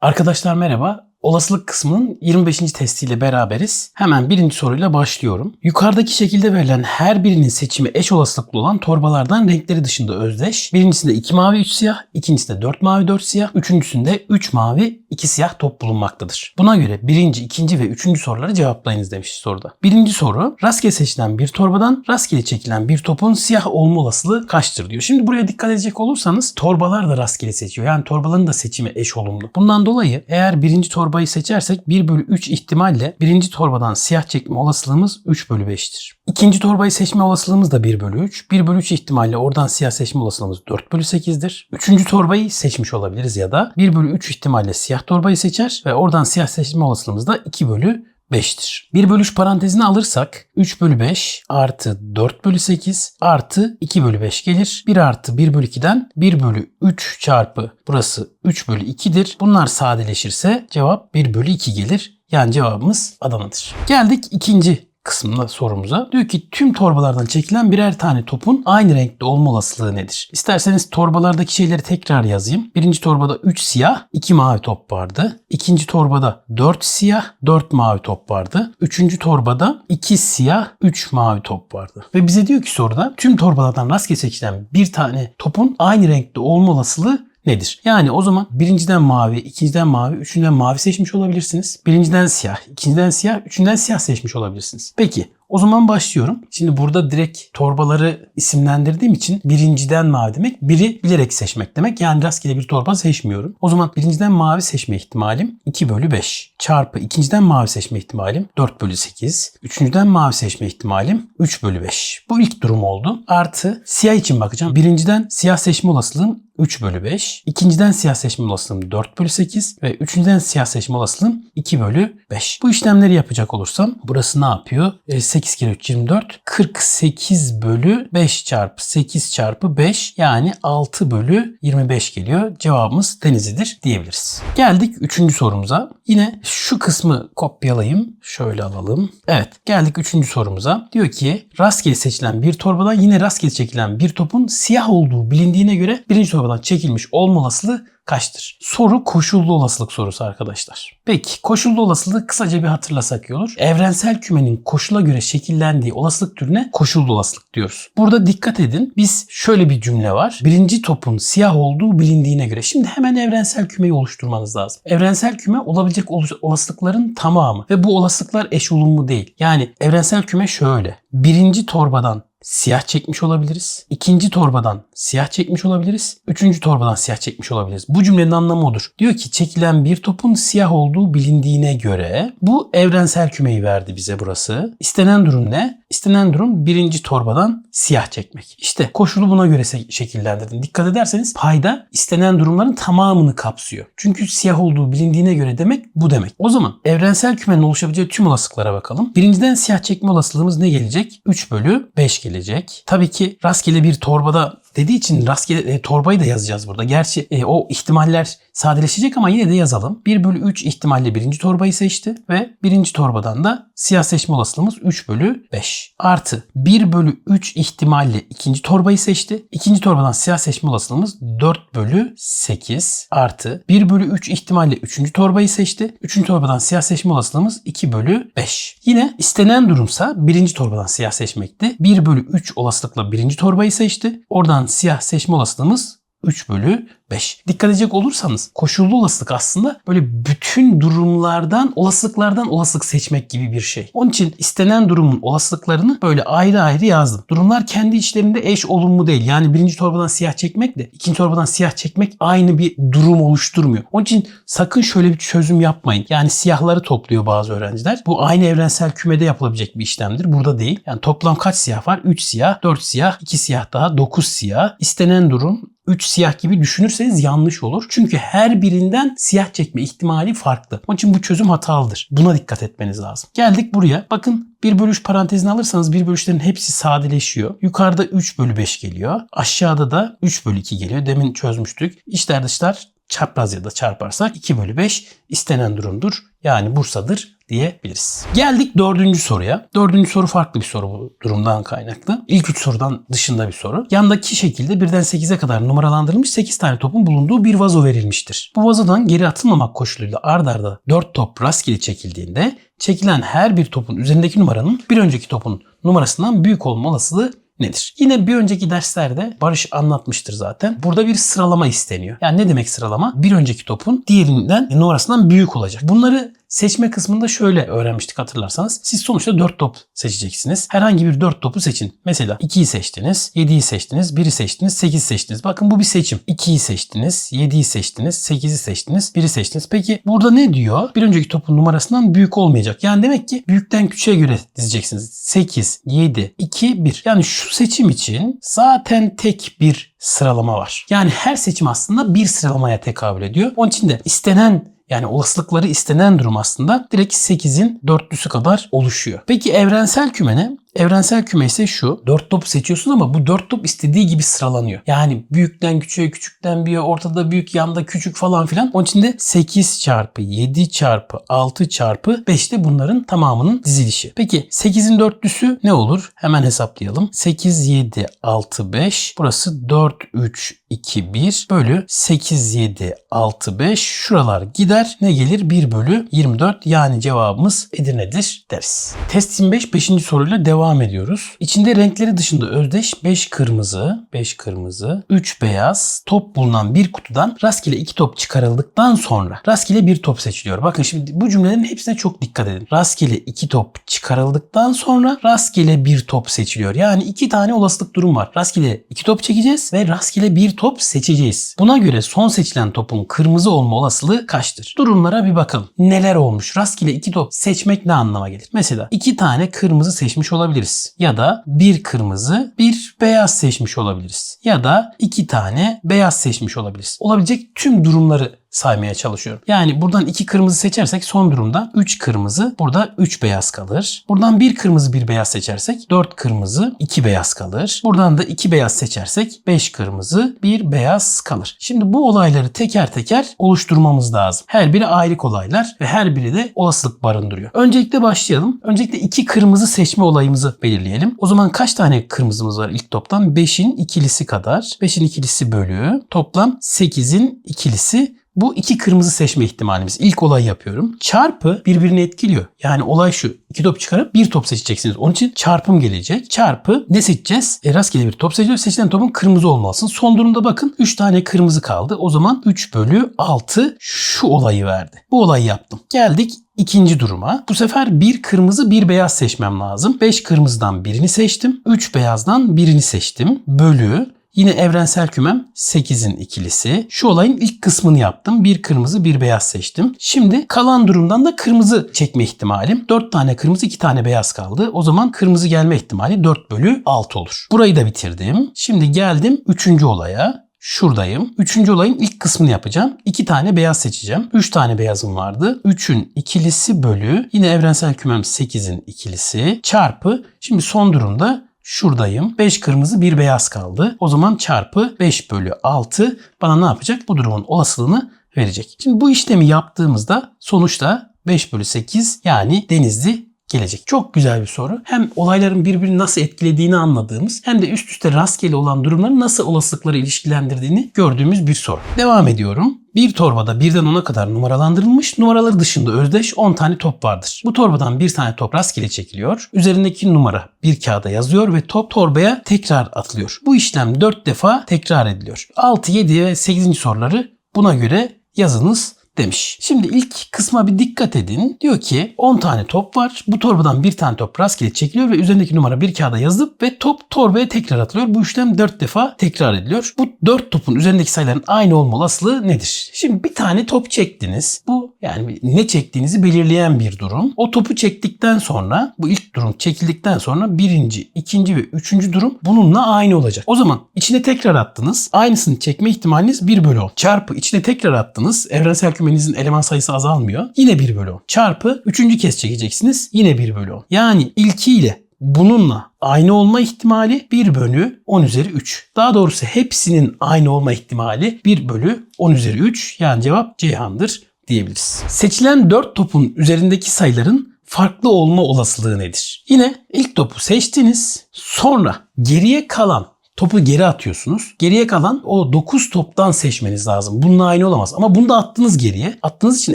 Arkadaşlar merhaba. Olasılık kısmının 25. testiyle beraberiz. Hemen birinci soruyla başlıyorum. Yukarıdaki şekilde verilen her birinin seçimi eş olasılıklı olan torbalardan renkleri dışında özdeş. Birincisinde 2 mavi 3 siyah, ikincisinde 4 mavi 4 siyah, üçüncüsünde 3 mavi 2 siyah top bulunmaktadır. Buna göre birinci, ikinci ve üçüncü soruları cevaplayınız demiş soruda. Birinci soru rastgele seçilen bir torbadan rastgele çekilen bir topun siyah olma olasılığı kaçtır diyor. Şimdi buraya dikkat edecek olursanız torbalar da rastgele seçiyor. Yani torbaların da seçimi eş olumlu. Bundan dolayı eğer birinci torbayı seçersek 1 bölü 3 ihtimalle birinci torbadan siyah çekme olasılığımız 3 bölü 5'tir. İkinci torbayı seçme olasılığımız da 1 bölü 3. 1 bölü 3 ihtimalle oradan siyah seçme olasılığımız 4 bölü 8'dir. Üçüncü torbayı seçmiş olabiliriz ya da 1 bölü 3 ihtimalle siyah torbayı seçer ve oradan siyah seçme olasılığımız da 2 bölü 5'tir. 1 bölü 3 parantezini alırsak 3 bölü 5 artı 4 bölü 8 artı 2 bölü 5 gelir. 1 artı 1 bölü 2'den 1 bölü 3 çarpı burası 3 bölü 2'dir. Bunlar sadeleşirse cevap 1 bölü 2 gelir. Yani cevabımız Adana'dır. Geldik ikinci kısmında sorumuza. Diyor ki tüm torbalardan çekilen birer tane topun aynı renkte olma olasılığı nedir? İsterseniz torbalardaki şeyleri tekrar yazayım. Birinci torbada 3 siyah, 2 mavi top vardı. İkinci torbada 4 siyah, 4 mavi top vardı. Üçüncü torbada 2 siyah, 3 mavi top vardı. Ve bize diyor ki soruda tüm torbalardan rastgele seçilen bir tane topun aynı renkte olma olasılığı nedir? Yani o zaman birinciden mavi, ikinciden mavi, üçüncüden mavi seçmiş olabilirsiniz. Birinciden siyah, ikinciden siyah, üçüncüden siyah seçmiş olabilirsiniz. Peki o zaman başlıyorum. Şimdi burada direkt torbaları isimlendirdiğim için birinciden mavi demek biri bilerek seçmek demek. Yani rastgele bir torba seçmiyorum. O zaman birinciden mavi seçme ihtimalim 2 bölü 5 çarpı ikinciden mavi seçme ihtimalim 4 bölü 8. Üçüncüden mavi seçme ihtimalim 3 bölü 5. Bu ilk durum oldu. Artı siyah için bakacağım. Birinciden siyah seçme olasılığım 3 bölü 5. İkinciden siyah seçme olasılığım 4 bölü 8 ve üçüncüden siyah seçme olasılığım 2 bölü 5. Bu işlemleri yapacak olursam burası ne yapıyor? E, 8 kere 3 24. 48 bölü 5 çarpı 8 çarpı 5 yani 6 bölü 25 geliyor. Cevabımız Denizli'dir diyebiliriz. Geldik 3. sorumuza. Yine şu kısmı kopyalayayım. Şöyle alalım. Evet geldik 3. sorumuza. Diyor ki rastgele seçilen bir torbadan yine rastgele çekilen bir topun siyah olduğu bilindiğine göre birinci torbadan çekilmiş olma olasılığı kaçtır? Soru koşullu olasılık sorusu arkadaşlar. Peki koşullu olasılığı kısaca bir hatırlasak iyi olur. Evrensel kümenin koşula göre şekillendiği olasılık türüne koşullu olasılık diyoruz. Burada dikkat edin. Biz şöyle bir cümle var. Birinci topun siyah olduğu bilindiğine göre. Şimdi hemen evrensel kümeyi oluşturmanız lazım. Evrensel küme olabilecek olasılıkların tamamı ve bu olasılıklar eş olumlu değil. Yani evrensel küme şöyle. Birinci torbadan siyah çekmiş olabiliriz. İkinci torbadan siyah çekmiş olabiliriz. Üçüncü torbadan siyah çekmiş olabiliriz. Bu cümlenin anlamı odur. Diyor ki çekilen bir topun siyah olduğu bilindiğine göre bu evrensel kümeyi verdi bize burası. İstenen durum ne? İstenen durum birinci torbadan siyah çekmek. İşte koşulu buna göre şekillendirdim. Dikkat ederseniz payda istenen durumların tamamını kapsıyor. Çünkü siyah olduğu bilindiğine göre demek bu demek. O zaman evrensel kümenin oluşabileceği tüm olasılıklara bakalım. Birinciden siyah çekme olasılığımız ne gelecek? 3 bölü 5 gelecek. Tabii ki rastgele bir torbada dediği için rastgele e, torbayı da yazacağız burada. Gerçi e, o ihtimaller sadeleşecek ama yine de yazalım. 1 bölü 3 ihtimalle birinci torbayı seçti ve birinci torbadan da siyah seçme olasılığımız 3 bölü 5. Artı 1 bölü 3 ihtimalle ikinci torbayı seçti. İkinci torbadan siyah seçme olasılığımız 4 bölü 8 artı 1 bölü 3 ihtimalle üçüncü torbayı seçti. Üçüncü torbadan siyah seçme olasılığımız 2 bölü 5. Yine istenen durumsa birinci torbadan siyah seçmekti. 1 bölü 3 olasılıkla birinci torbayı seçti. Oradan siyah seçme olasılığımız 3 bölü 5. Dikkat edecek olursanız koşullu olasılık aslında böyle bütün durumlardan olasılıklardan olasılık seçmek gibi bir şey. Onun için istenen durumun olasılıklarını böyle ayrı ayrı yazdım. Durumlar kendi içlerinde eş olumlu değil. Yani birinci torbadan siyah çekmekle ikinci torbadan siyah çekmek aynı bir durum oluşturmuyor. Onun için sakın şöyle bir çözüm yapmayın. Yani siyahları topluyor bazı öğrenciler. Bu aynı evrensel kümede yapılabilecek bir işlemdir. Burada değil. Yani toplam kaç siyah var? 3 siyah, 4 siyah, 2 siyah daha 9 siyah. İstenen durum 3 siyah gibi düşünürseniz yanlış olur. Çünkü her birinden siyah çekme ihtimali farklı. Onun için bu çözüm hatalıdır. Buna dikkat etmeniz lazım. Geldik buraya. Bakın 1 bölü 3 parantezini alırsanız 1 bölü 3'lerin hepsi sadeleşiyor. Yukarıda 3 bölü 5 geliyor. Aşağıda da 3 bölü 2 geliyor. Demin çözmüştük. İçler dışlar çapraz ya da çarparsak 2 bölü 5 istenen durumdur. Yani Bursa'dır diyebiliriz. Geldik dördüncü soruya. Dördüncü soru farklı bir soru bu durumdan kaynaklı. İlk üç sorudan dışında bir soru. Yandaki şekilde birden 8'e kadar numaralandırılmış 8 tane topun bulunduğu bir vazo verilmiştir. Bu vazodan geri atılmamak koşuluyla ard arda 4 top rastgele çekildiğinde çekilen her bir topun üzerindeki numaranın bir önceki topun numarasından büyük olma olasılığı nedir? Yine bir önceki derslerde Barış anlatmıştır zaten. Burada bir sıralama isteniyor. Yani ne demek sıralama? Bir önceki topun diğerinden numarasından büyük olacak. Bunları seçme kısmında şöyle öğrenmiştik hatırlarsanız. Siz sonuçta 4 top seçeceksiniz. Herhangi bir 4 topu seçin. Mesela 2'yi seçtiniz, 7'yi seçtiniz, 1'i seçtiniz, 8'i seçtiniz. Bakın bu bir seçim. 2'yi seçtiniz, 7'yi seçtiniz, 8'i seçtiniz, 1'i seçtiniz. Peki burada ne diyor? Bir önceki topun numarasından büyük olmayacak. Yani demek ki büyükten küçüğe göre dizeceksiniz. 8, 7, 2, 1. Yani şu seçim için zaten tek bir sıralama var. Yani her seçim aslında bir sıralamaya tekabül ediyor. Onun için de istenen yani olasılıkları istenen durum aslında direkt 8'in dörtlüsü kadar oluşuyor. Peki evrensel küme ne? Evrensel küme ise şu. 4 top seçiyorsun ama bu 4 top istediği gibi sıralanıyor. Yani büyükten küçüğe, küçükten büyüğe, ortada büyük, yanda küçük falan filan. Onun için de 8 çarpı 7 çarpı 6 çarpı 5 de bunların tamamının dizilişi. Peki 8'in dörtlüsü ne olur? Hemen hesaplayalım. 8, 7, 6, 5. Burası 4, 3, 2, 1 bölü 8, 7, 6, 5. Şuralar gider. Ne gelir? 1 bölü 24. Yani cevabımız Edirne'dir deriz. Test 25 5. soruyla devam devam ediyoruz. İçinde renkleri dışında özdeş 5 kırmızı, 5 kırmızı, 3 beyaz top bulunan bir kutudan rastgele 2 top çıkarıldıktan sonra rastgele bir top seçiliyor. Bakın şimdi bu cümlelerin hepsine çok dikkat edin. Rastgele 2 top çıkarıldıktan sonra rastgele bir top seçiliyor. Yani iki tane olasılık durum var. Rastgele 2 top çekeceğiz ve rastgele bir top seçeceğiz. Buna göre son seçilen topun kırmızı olma olasılığı kaçtır? Durumlara bir bakalım. Neler olmuş? Rastgele 2 top seçmek ne anlama gelir? Mesela 2 tane kırmızı seçmiş olabilir olabiliriz. Ya da bir kırmızı, bir beyaz seçmiş olabiliriz. Ya da iki tane beyaz seçmiş olabiliriz. Olabilecek tüm durumları saymaya çalışıyorum. Yani buradan 2 kırmızı seçersek son durumda 3 kırmızı burada 3 beyaz kalır. Buradan 1 kırmızı 1 beyaz seçersek 4 kırmızı 2 beyaz kalır. Buradan da 2 beyaz seçersek 5 kırmızı 1 beyaz kalır. Şimdi bu olayları teker teker oluşturmamız lazım. Her biri ayrı olaylar ve her biri de olasılık barındırıyor. Öncelikle başlayalım. Öncelikle 2 kırmızı seçme olayımızı belirleyelim. O zaman kaç tane kırmızımız var ilk toptan? 5'in ikilisi kadar. 5'in ikilisi bölü toplam 8'in ikilisi bu iki kırmızı seçme ihtimalimiz. İlk olay yapıyorum. Çarpı birbirini etkiliyor. Yani olay şu. İki top çıkarıp bir top seçeceksiniz. Onun için çarpım gelecek. Çarpı ne seçeceğiz? E, rastgele bir top seçiyoruz. Seçilen topun kırmızı olmasın. Son durumda bakın 3 tane kırmızı kaldı. O zaman 3 bölü 6 şu olayı verdi. Bu olayı yaptım. Geldik İkinci duruma. Bu sefer bir kırmızı bir beyaz seçmem lazım. 5 kırmızıdan birini seçtim. 3 beyazdan birini seçtim. Bölü Yine evrensel kümem 8'in ikilisi. Şu olayın ilk kısmını yaptım. Bir kırmızı bir beyaz seçtim. Şimdi kalan durumdan da kırmızı çekme ihtimalim. 4 tane kırmızı 2 tane beyaz kaldı. O zaman kırmızı gelme ihtimali 4 bölü 6 olur. Burayı da bitirdim. Şimdi geldim 3. olaya. Şuradayım. Üçüncü olayın ilk kısmını yapacağım. İki tane beyaz seçeceğim. Üç tane beyazım vardı. Üçün ikilisi bölü yine evrensel kümem 8'in ikilisi çarpı. Şimdi son durumda şuradayım. 5 kırmızı 1 beyaz kaldı. O zaman çarpı 5 bölü 6 bana ne yapacak? Bu durumun olasılığını verecek. Şimdi bu işlemi yaptığımızda sonuçta 5 bölü 8 yani Denizli gelecek. Çok güzel bir soru. Hem olayların birbirini nasıl etkilediğini anladığımız hem de üst üste rastgele olan durumları nasıl olasılıkları ilişkilendirdiğini gördüğümüz bir soru. Devam ediyorum. Bir torbada birden 10'a kadar numaralandırılmış, numaraları dışında özdeş 10 tane top vardır. Bu torbadan bir tane top rastgele çekiliyor. Üzerindeki numara bir kağıda yazıyor ve top torbaya tekrar atılıyor. Bu işlem 4 defa tekrar ediliyor. 6, 7 ve 8. soruları buna göre yazınız demiş. Şimdi ilk kısma bir dikkat edin. Diyor ki 10 tane top var. Bu torbadan bir tane top rastgele çekiliyor ve üzerindeki numara bir kağıda yazılıp ve top torbaya tekrar atılıyor. Bu işlem 4 defa tekrar ediliyor. Bu 4 topun üzerindeki sayıların aynı olma olasılığı nedir? Şimdi bir tane top çektiniz. Bu yani ne çektiğinizi belirleyen bir durum. O topu çektikten sonra bu ilk durum çekildikten sonra birinci, ikinci ve üçüncü durum bununla aynı olacak. O zaman içine tekrar attınız. Aynısını çekme ihtimaliniz 1 bölü 10. Çarpı içine tekrar attınız. Evrensel küme kümenizin eleman sayısı azalmıyor. Yine 1 bölü 10. Çarpı üçüncü kez çekeceksiniz. Yine 1 bölü 10. Yani ilkiyle bununla aynı olma ihtimali 1 bölü 10 üzeri 3. Daha doğrusu hepsinin aynı olma ihtimali 1 bölü 10 üzeri 3. Yani cevap Ceyhan'dır diyebiliriz. Seçilen 4 topun üzerindeki sayıların farklı olma olasılığı nedir? Yine ilk topu seçtiniz. Sonra geriye kalan topu geri atıyorsunuz. Geriye kalan o 9 toptan seçmeniz lazım. Bununla aynı olamaz. Ama bunu da attınız geriye. Attığınız için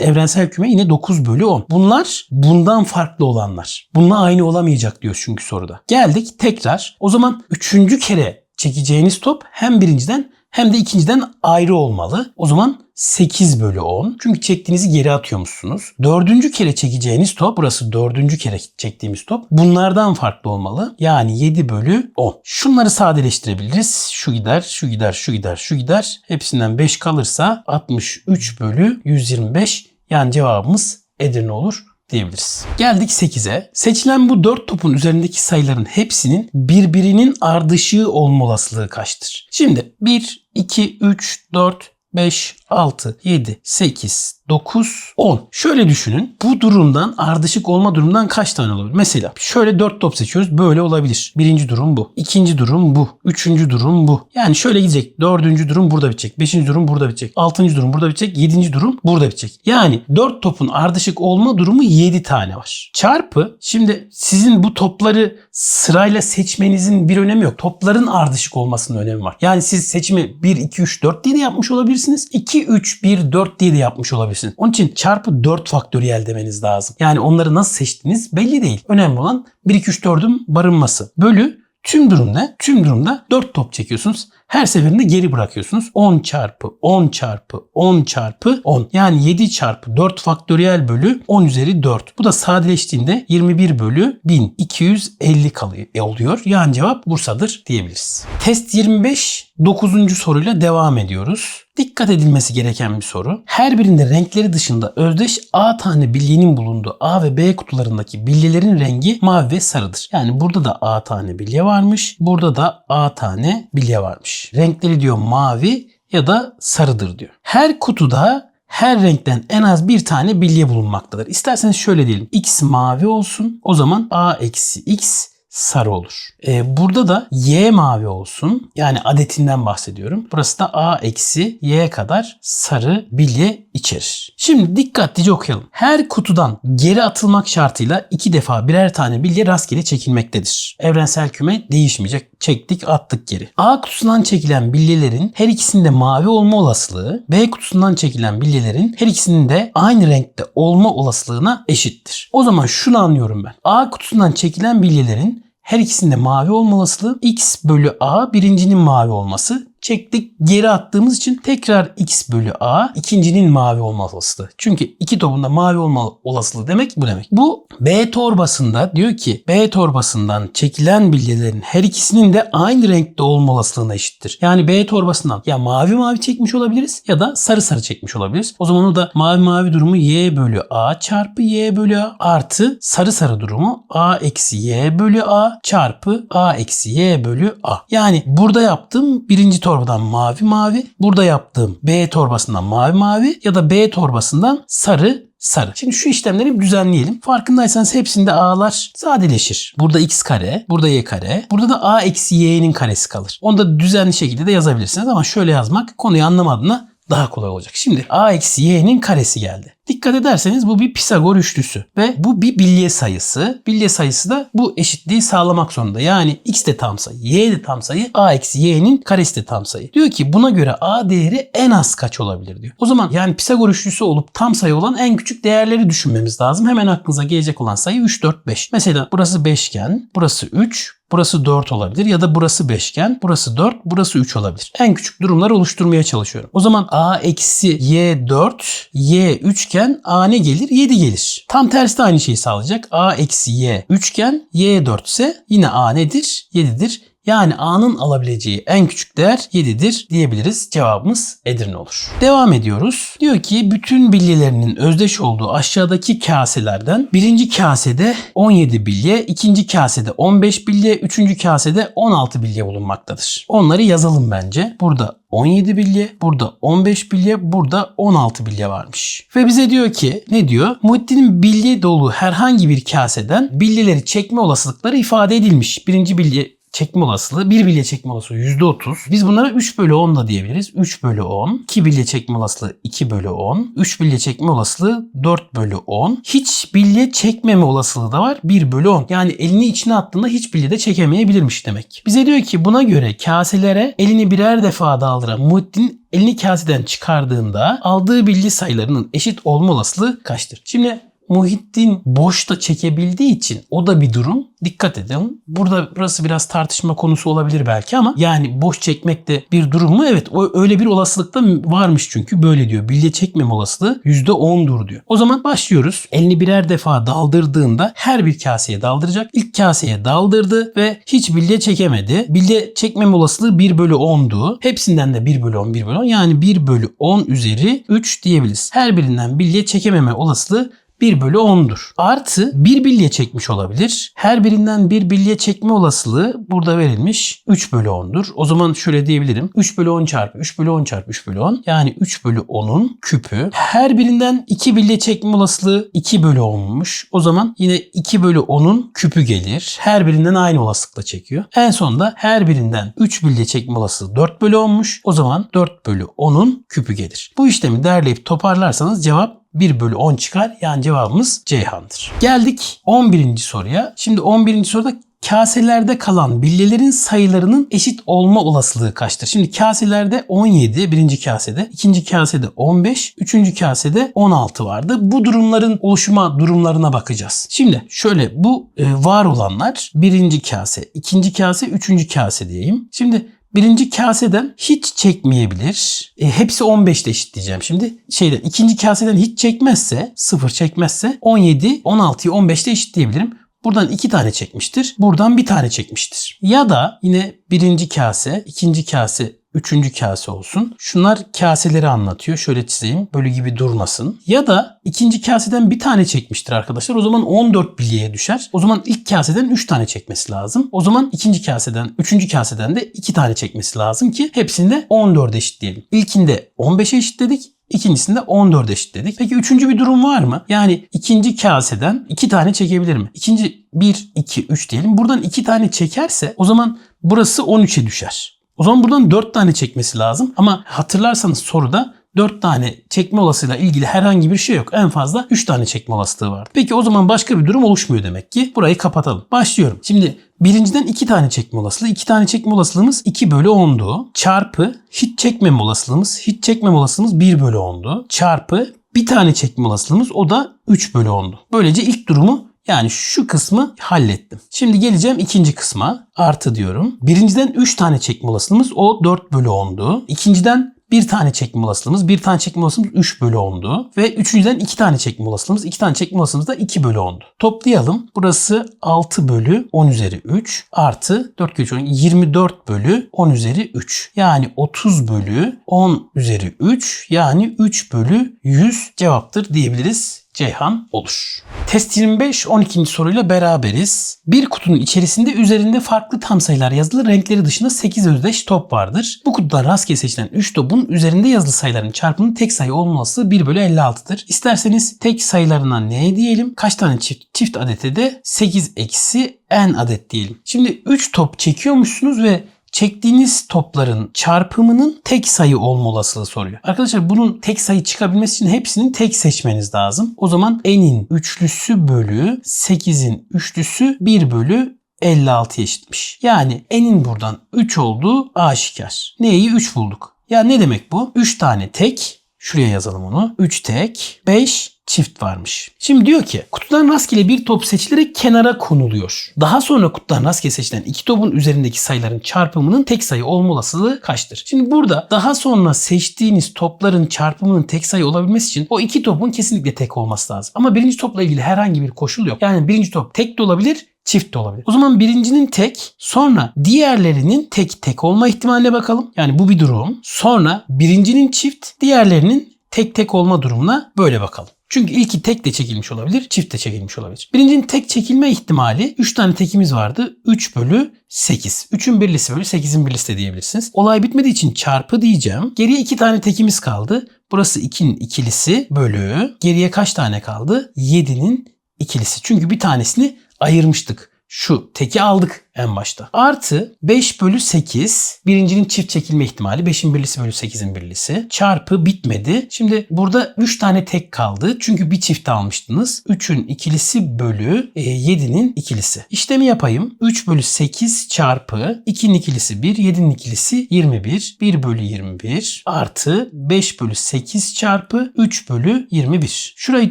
evrensel küme yine 9 bölü 10. Bunlar bundan farklı olanlar. Bununla aynı olamayacak diyor çünkü soruda. Geldik tekrar. O zaman üçüncü kere çekeceğiniz top hem birinciden hem de ikinciden ayrı olmalı. O zaman 8 bölü 10. Çünkü çektiğinizi geri atıyormuşsunuz. Dördüncü kere çekeceğiniz top, burası dördüncü kere çektiğimiz top. Bunlardan farklı olmalı. Yani 7 bölü 10. Şunları sadeleştirebiliriz. Şu gider, şu gider, şu gider, şu gider. Hepsinden 5 kalırsa 63 bölü 125. Yani cevabımız Edirne olur diyebiliriz. Geldik 8'e. Seçilen bu 4 topun üzerindeki sayıların hepsinin birbirinin ardışığı olma olasılığı kaçtır? Şimdi 1, 2, 3, 4, 5, 6, 7, 8, 9, 10. Şöyle düşünün. Bu durumdan ardışık olma durumdan kaç tane olabilir? Mesela şöyle 4 top seçiyoruz. Böyle olabilir. Birinci durum bu. İkinci durum bu. Üçüncü durum bu. Yani şöyle gidecek. Dördüncü durum burada bitecek. Beşinci durum burada bitecek. Altıncı durum burada bitecek. Yedinci durum burada bitecek. Yani 4 topun ardışık olma durumu 7 tane var. Çarpı şimdi sizin bu topları sırayla seçmenizin bir önemi yok. Topların ardışık olmasının önemi var. Yani siz seçimi 1, 2, 3, 4 diye de yapmış olabilirsiniz. 2, 3, 1, 4 diye de yapmış olabilirsiniz. Onun için çarpı 4 faktöriyel demeniz lazım. Yani onları nasıl seçtiniz belli değil. Önemli olan 1, 2, 3, 4'ün barınması. Bölü tüm durum ne? Tüm durumda 4 top çekiyorsunuz. Her seferinde geri bırakıyorsunuz. 10 çarpı 10 çarpı 10 çarpı 10. Yani 7 çarpı 4 faktöriyel bölü 10 üzeri 4. Bu da sadeleştiğinde 21 bölü 1250 kalıyor e, oluyor. Yani cevap Bursa'dır diyebiliriz. Test 25 9. soruyla devam ediyoruz. Dikkat edilmesi gereken bir soru. Her birinde renkleri dışında özdeş A tane bilyenin bulunduğu A ve B kutularındaki bilyelerin rengi mavi ve sarıdır. Yani burada da A tane bilye varmış. Burada da A tane bilye varmış. Renkleri diyor mavi ya da sarıdır diyor. Her kutuda her renkten en az bir tane bilye bulunmaktadır. İsterseniz şöyle diyelim. X mavi olsun. O zaman A eksi X sarı olur. Ee, burada da y mavi olsun. Yani adetinden bahsediyorum. Burası da a eksi y'ye kadar sarı bilye içerir. Şimdi dikkatlice okuyalım. Her kutudan geri atılmak şartıyla iki defa birer tane bilye rastgele çekilmektedir. Evrensel küme değişmeyecek. Çektik attık geri. A kutusundan çekilen bilyelerin her ikisinde mavi olma olasılığı B kutusundan çekilen bilyelerin her ikisinin de aynı renkte olma olasılığına eşittir. O zaman şunu anlıyorum ben. A kutusundan çekilen bilyelerin her ikisinde mavi olma olasılığı x bölü a birincinin mavi olması çektik geri attığımız için tekrar x bölü a ikincinin mavi olma olasılığı. Çünkü iki topunda mavi olma olasılığı demek bu demek. Bu B torbasında diyor ki B torbasından çekilen bilyelerin her ikisinin de aynı renkte olma olasılığına eşittir. Yani B torbasından ya mavi mavi çekmiş olabiliriz ya da sarı sarı çekmiş olabiliriz. O zaman o da mavi mavi durumu y bölü a çarpı y bölü a artı sarı sarı durumu a eksi y bölü a çarpı a eksi y bölü a. Yani burada yaptığım birinci torba torbadan mavi mavi. Burada yaptığım B torbasından mavi mavi ya da B torbasından sarı sarı. Şimdi şu işlemleri düzenleyelim. Farkındaysanız hepsinde a'lar sadeleşir. Burada x kare, burada y kare, burada da a eksi y'nin karesi kalır. Onu da düzenli şekilde de yazabilirsiniz ama şöyle yazmak konuyu anlamadığına daha kolay olacak. Şimdi a eksi y'nin karesi geldi. Dikkat ederseniz bu bir Pisagor üçlüsü ve bu bir bilye sayısı. Bilye sayısı da bu eşitliği sağlamak zorunda. Yani x de tam sayı, y de tam sayı, a eksi y'nin karesi de tam sayı. Diyor ki buna göre a değeri en az kaç olabilir diyor. O zaman yani Pisagor üçlüsü olup tam sayı olan en küçük değerleri düşünmemiz lazım. Hemen aklınıza gelecek olan sayı 3, 4, 5. Mesela burası 5 iken burası 3, Burası 4 olabilir ya da burası 5 iken burası 4, burası 3 olabilir. En küçük durumları oluşturmaya çalışıyorum. O zaman a eksi y 4, y 3 iken a ne gelir? 7 gelir. Tam tersi de aynı şeyi sağlayacak. a eksi y 3 iken y 4 ise yine a nedir? 7'dir. Yani A'nın alabileceği en küçük değer 7'dir diyebiliriz. Cevabımız Edirne olur. Devam ediyoruz. Diyor ki bütün bilyelerinin özdeş olduğu aşağıdaki kaselerden birinci kasede 17 bilye, ikinci kasede 15 bilye, üçüncü kasede 16 bilye bulunmaktadır. Onları yazalım bence. Burada 17 bilye, burada 15 bilye, burada 16 bilye varmış. Ve bize diyor ki ne diyor? Muhittin'in bilye dolu herhangi bir kaseden bilyeleri çekme olasılıkları ifade edilmiş. Birinci bilye çekme olasılığı 1 bilye çekme olasılığı %30. Biz bunlara 3 bölü 10 da diyebiliriz. 3 bölü 10. 2 bilye çekme olasılığı 2 bölü 10. 3 bilye çekme olasılığı 4 bölü 10. Hiç bilye çekmeme olasılığı da var 1 bölü 10. Yani elini içine attığında hiç bilye de çekemeyebilirmiş demek. Bize diyor ki buna göre kaselere elini birer defa daldıran Muhittin elini kaseden çıkardığında aldığı bilye sayılarının eşit olma olasılığı kaçtır? Şimdi Muhittin boşta çekebildiği için o da bir durum. Dikkat edin. Burada burası biraz tartışma konusu olabilir belki ama yani boş çekmek de bir durum mu? Evet o öyle bir olasılık da varmış çünkü böyle diyor. Bilye çekmem olasılığı %10'dur diyor. O zaman başlıyoruz. Elini birer defa daldırdığında her bir kaseye daldıracak. İlk kaseye daldırdı ve hiç bilye çekemedi. Bilye çekmem olasılığı 1 bölü 10'du. Hepsinden de 1 bölü 10 1 bölü 10 yani 1 bölü 10 üzeri 3 diyebiliriz. Her birinden bilye çekememe olasılığı 1 bölü 10'dur. Artı bir bilye çekmiş olabilir. Her birinden bir bilye çekme olasılığı burada verilmiş 3 bölü 10'dur. O zaman şöyle diyebilirim. 3 bölü 10 çarpı 3 bölü 10 çarpı 3 bölü 10 yani 3 bölü 10'un küpü. Her birinden 2 bilye çekme olasılığı 2 bölü 10'muş. O zaman yine 2 bölü 10'un küpü gelir. Her birinden aynı olasılıkla çekiyor. En sonunda her birinden 3 bilye çekme olasılığı 4 bölü 10'muş. O zaman 4 bölü 10'un küpü gelir. Bu işlemi derleyip toparlarsanız cevap 1 bölü 10 çıkar. Yani cevabımız Ceyhan'dır. Geldik 11. soruya. Şimdi 11. soruda kaselerde kalan bilyelerin sayılarının eşit olma olasılığı kaçtır? Şimdi kaselerde 17 birinci kasede, ikinci kasede 15, üçüncü kasede 16 vardı. Bu durumların oluşma durumlarına bakacağız. Şimdi şöyle bu e, var olanlar birinci kase, ikinci kase, üçüncü kase diyeyim. Şimdi Birinci kaseden hiç çekmeyebilir. E, hepsi 15'te eşitleyeceğim şimdi. Şeyden ikinci kaseden hiç çekmezse, sıfır çekmezse 17, 16'yı 15'te eşitleyebilirim. Buradan iki tane çekmiştir. Buradan bir tane çekmiştir. Ya da yine birinci kase, ikinci kase üçüncü kase olsun. Şunlar kaseleri anlatıyor. Şöyle çizeyim. Bölü gibi durmasın. Ya da ikinci kaseden bir tane çekmiştir arkadaşlar. O zaman 14 bilyeye düşer. O zaman ilk kaseden 3 tane çekmesi lazım. O zaman ikinci kaseden, üçüncü kaseden de 2 tane çekmesi lazım ki hepsinde 14 eşitleyelim. İlkinde 15'e eşitledik. İkincisinde 14 eşitledik. Peki üçüncü bir durum var mı? Yani ikinci kaseden iki tane çekebilir mi? İkinci 1, 2, 3 diyelim. Buradan iki tane çekerse o zaman burası 13'e düşer. O zaman buradan 4 tane çekmesi lazım. Ama hatırlarsanız soruda 4 tane çekme olasılığıyla ilgili herhangi bir şey yok. En fazla 3 tane çekme olasılığı var. Peki o zaman başka bir durum oluşmuyor demek ki. Burayı kapatalım. Başlıyorum. Şimdi birinciden 2 tane çekme olasılığı. 2 tane çekme olasılığımız 2 bölü 10'du. Çarpı hiç çekmeme olasılığımız. Hiç çekmeme olasılığımız 1 bölü 10'du. Çarpı bir tane çekme olasılığımız o da 3 bölü 10'du. Böylece ilk durumu yani şu kısmı hallettim. Şimdi geleceğim ikinci kısma. Artı diyorum. Birinciden 3 tane çekme olasılığımız o 4 bölü 10'du. İkinciden bir tane çekme olasılığımız, bir tane çekme olasılığımız 3 bölü 10'du. Ve üçüncüden iki tane çekme olasılığımız, iki tane çekme olasılığımız da 2 bölü 10'du. Toplayalım. Burası 6 bölü 10 üzeri 3 artı 4 kere 10 24 bölü 10 üzeri 3. Yani 30 bölü 10 üzeri 3 yani 3 bölü 100 cevaptır diyebiliriz. Ceyhan olur. Test 25 12. soruyla beraberiz. Bir kutunun içerisinde üzerinde farklı tam sayılar yazılı renkleri dışında 8 özdeş top vardır. Bu kutudan rastgele seçilen 3 topun üzerinde yazılı sayıların çarpımının tek sayı olması 1 bölü 56'dır. İsterseniz tek sayılarına ne diyelim? Kaç tane çift, çift adete de 8 eksi n adet diyelim. Şimdi 3 top çekiyormuşsunuz ve çektiğiniz topların çarpımının tek sayı olma olasılığı soruyor. Arkadaşlar bunun tek sayı çıkabilmesi için hepsinin tek seçmeniz lazım. O zaman n'in üçlüsü bölü 8'in üçlüsü 1 bölü 56 eşitmiş. Yani n'in buradan 3 olduğu aşikar. Neyi 3 bulduk. Ya ne demek bu? 3 tane tek Şuraya yazalım onu. 3 tek, 5 çift varmış. Şimdi diyor ki kutudan rastgele bir top seçilerek kenara konuluyor. Daha sonra kutudan rastgele seçilen iki topun üzerindeki sayıların çarpımının tek sayı olma olasılığı kaçtır? Şimdi burada daha sonra seçtiğiniz topların çarpımının tek sayı olabilmesi için o iki topun kesinlikle tek olması lazım. Ama birinci topla ilgili herhangi bir koşul yok. Yani birinci top tek de olabilir, çift de olabilir. O zaman birincinin tek, sonra diğerlerinin tek tek olma ihtimaline bakalım. Yani bu bir durum. Sonra birincinin çift, diğerlerinin tek tek olma durumuna böyle bakalım. Çünkü ilki tek de çekilmiş olabilir, çift de çekilmiş olabilir. Birincinin tek çekilme ihtimali 3 tane tekimiz vardı. 3 bölü 8. 3'ün birlisi bölü 8'in birlisi de diyebilirsiniz. Olay bitmediği için çarpı diyeceğim. Geriye 2 tane tekimiz kaldı. Burası 2'nin ikilisi bölü. Geriye kaç tane kaldı? 7'nin ikilisi. Çünkü bir tanesini ayırmıştık. Şu teki aldık en başta. Artı 5 bölü 8 birincinin çift çekilme ihtimali 5'in birlisi bölü 8'in birlisi çarpı bitmedi. Şimdi burada 3 tane tek kaldı. Çünkü bir çift almıştınız. 3'ün ikilisi bölü e, 7'nin ikilisi. İşlemi yapayım. 3 bölü 8 çarpı 2'nin ikilisi 1, 7'nin ikilisi 21. 1 bölü 21 artı 5 bölü 8 çarpı 3 bölü 21. Şurayı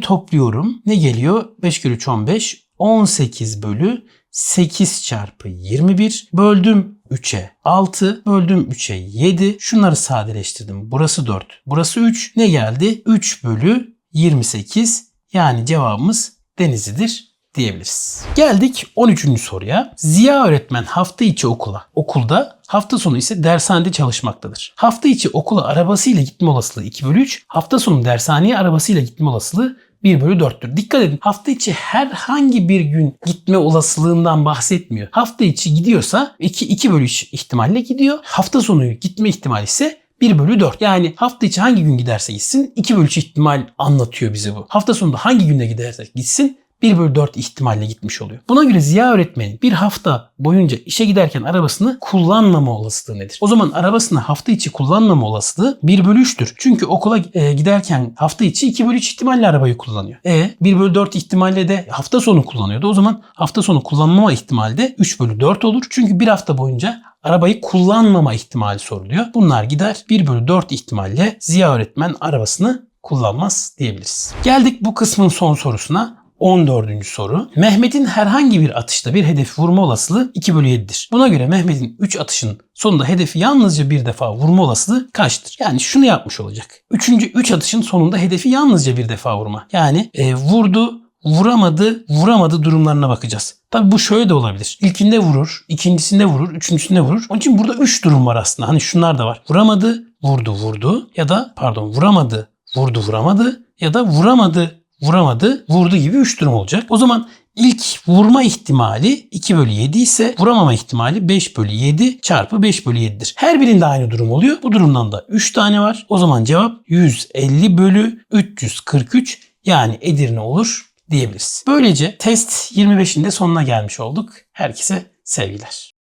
topluyorum. Ne geliyor? 5 kere 3 15. 18 bölü 8 çarpı 21 böldüm 3'e 6 böldüm 3'e 7 şunları sadeleştirdim burası 4 burası 3 ne geldi 3 bölü 28 yani cevabımız Denizli'dir diyebiliriz. Geldik 13. soruya. Ziya öğretmen hafta içi okula, okulda hafta sonu ise dershanede çalışmaktadır. Hafta içi okula arabasıyla gitme olasılığı 2 bölü 3, hafta sonu dershaneye arabasıyla gitme olasılığı 1 bölü 4'tür. Dikkat edin hafta içi herhangi bir gün gitme olasılığından bahsetmiyor. Hafta içi gidiyorsa 2, 2 bölü 3 ihtimalle gidiyor. Hafta sonu gitme ihtimali ise 1 bölü 4. Yani hafta içi hangi gün giderse gitsin 2 bölü 3 ihtimal anlatıyor bize bu. Hafta sonunda hangi günde giderse gitsin 1 bölü 4 ihtimalle gitmiş oluyor. Buna göre Ziya öğretmenin bir hafta boyunca işe giderken arabasını kullanmama olasılığı nedir? O zaman arabasını hafta içi kullanmama olasılığı 1 bölü 3'tür. Çünkü okula e, giderken hafta içi 2 bölü 3 ihtimalle arabayı kullanıyor. E 1 bölü 4 ihtimalle de hafta sonu kullanıyordu. O zaman hafta sonu kullanmama ihtimali de 3 bölü 4 olur. Çünkü bir hafta boyunca arabayı kullanmama ihtimali soruluyor. Bunlar gider 1 bölü 4 ihtimalle Ziya öğretmen arabasını kullanmaz diyebiliriz. Geldik bu kısmın son sorusuna. 14. soru. Mehmet'in herhangi bir atışta bir hedefi vurma olasılığı 2 bölü 7'dir. Buna göre Mehmet'in 3 atışın sonunda hedefi yalnızca bir defa vurma olasılığı kaçtır? Yani şunu yapmış olacak. Üçüncü 3 atışın sonunda hedefi yalnızca bir defa vurma. Yani e, vurdu, vuramadı, vuramadı durumlarına bakacağız. Tabi bu şöyle de olabilir. İlkinde vurur, ikincisinde vurur, üçüncüsünde vurur. Onun için burada 3 durum var aslında. Hani şunlar da var. Vuramadı, vurdu, vurdu ya da pardon vuramadı, vurdu, vuramadı ya da vuramadı, vuramadı, vurdu gibi 3 durum olacak. O zaman ilk vurma ihtimali 2 bölü 7 ise vuramama ihtimali 5 bölü 7 çarpı 5 bölü 7'dir. Her birinde aynı durum oluyor. Bu durumdan da 3 tane var. O zaman cevap 150 bölü 343 yani Edirne olur diyebiliriz. Böylece test 25'in de sonuna gelmiş olduk. Herkese sevgiler.